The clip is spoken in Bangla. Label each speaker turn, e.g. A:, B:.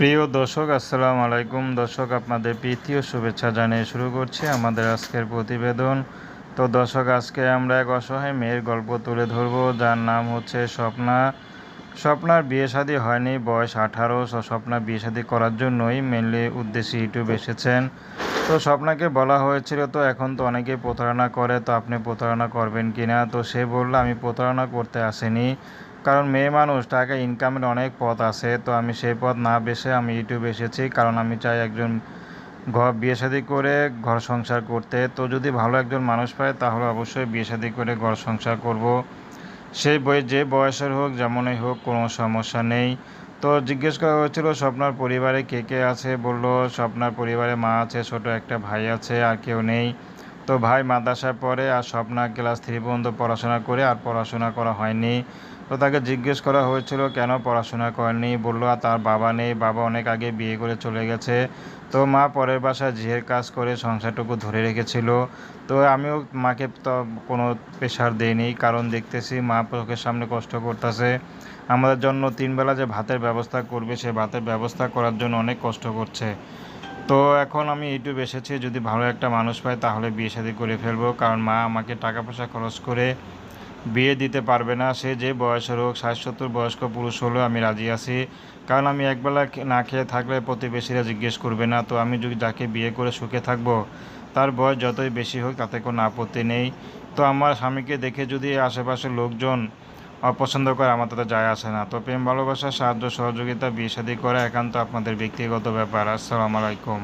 A: প্রিয় দর্শক, আসসালামু আলাইকুম। দর্শক, আপনাদের প্রীতি ও শুভেচ্ছা জানিয়ে শুরু করছি আমাদের আজকের প্রতিবেদন। তো দর্শক, আজকে আমরা এক অসহায় মেয়ের গল্প তুলে ধরব, যার নাম হচ্ছে স্বপ্না। স্বপ্নার বিয়ে শাদী হয়নি, বয়স আঠারো। স্বপ্না বিয়ে শাদী করার জন্যই মেনলি উদ্দেশ্যে ইউটিউব এসেছেন। তো স্বপ্নাকে বলা হয়েছিল, তো এখন তো অনেকে প্রতারণা করে, তো আপনি প্রতারণা করবেন কি না তো সে বলল, আমি প্রতারণা করতে আসিনি। কারণ মেয়ে মানুষ, টাকা ইনকামের অনেক পথ আছে, তো আমি সেই পথ না বেছে আমি ইউটিউবে এসেছি। কারণ আমি চাই একজন ঘর বিয়ে শাদী করে ঘর সংসার করতে। তো যদি ভালো একজন মানুষ পায়, তাহলে অবশ্যই বিয়ে শাদী করে ঘর সংসার করব। সেই বই যে বয়সের হোক, যেমনই হোক, কোনো সমস্যা নেই। তো জিজ্ঞেস করা হয়েছিল, স্বপ্নার পরিবারে কে কে আছে? বলল, স্বপ্নার পরিবারে মা আছে, ছোট একটা ভাই আছে, আর কেউ নেই। তো ভাই মাদ্রাসায় পড়ে আর স্বপ্না ক্লাস থ্রি পর্যন্ত পড়াশোনা করে আর পড়াশোনা করা হয়নি। তো তাকে জিজ্ঞেস করা হয়েছিল, কেন পড়াশোনা করেনি বলল, আর তার বাবা নেই, বাবা অনেক আগে বিয়ে করে চলে গেছে। তো মা পরের বাসায় ঝিয়ের কাজ করে সংসারটুকু ধরে রেখেছিল। তো আমিও মাকে তো কোনো প্রেশার দেইনি, কারণ দেখতেছি মা চোখের সামনে কষ্ট করতেছে। আমাদের জন্য তিনবেলা যে ভাতের ব্যবস্থা করবে, সে ভাতের ব্যবস্থা করার জন্য অনেক কষ্ট করছে। তো এখন আমি ইউটিউব এসেছি, যদি ভালো একটা মানুষ পাই তাহলে বিয়ে শাদী করে ফেলব, কারণ মা আমাকে টাকা পয়সা খরচ করে বিয়ে দিতে পারবে না। সে যে বয়সের হোক, ষাট সত্তর বয়স্ক পুরুষ হলেও আমি রাজি আছি। কারণ আমি একবেলা না খেয়ে থাকলে প্রতিবেশীরা জিজ্ঞেস করবে না, তো আমি যদি যাকে বিয়ে করে সুখে থাকব, তার বয়স যতই বেশি হোক তাতে কোনো আপত্তি নেই। তো আমার স্বামীকে দেখে যদি আশেপাশের লোকজন অপছন্দ করে আমার তাতে যায় আসে না। তো প্রেম ভালোবাসা, সাহায্য, সহযোগিতা, বিয়ে শাদী করা একান্ত আপনাদের ব্যক্তিগত ব্যাপার। আসসালামু আলাইকুম।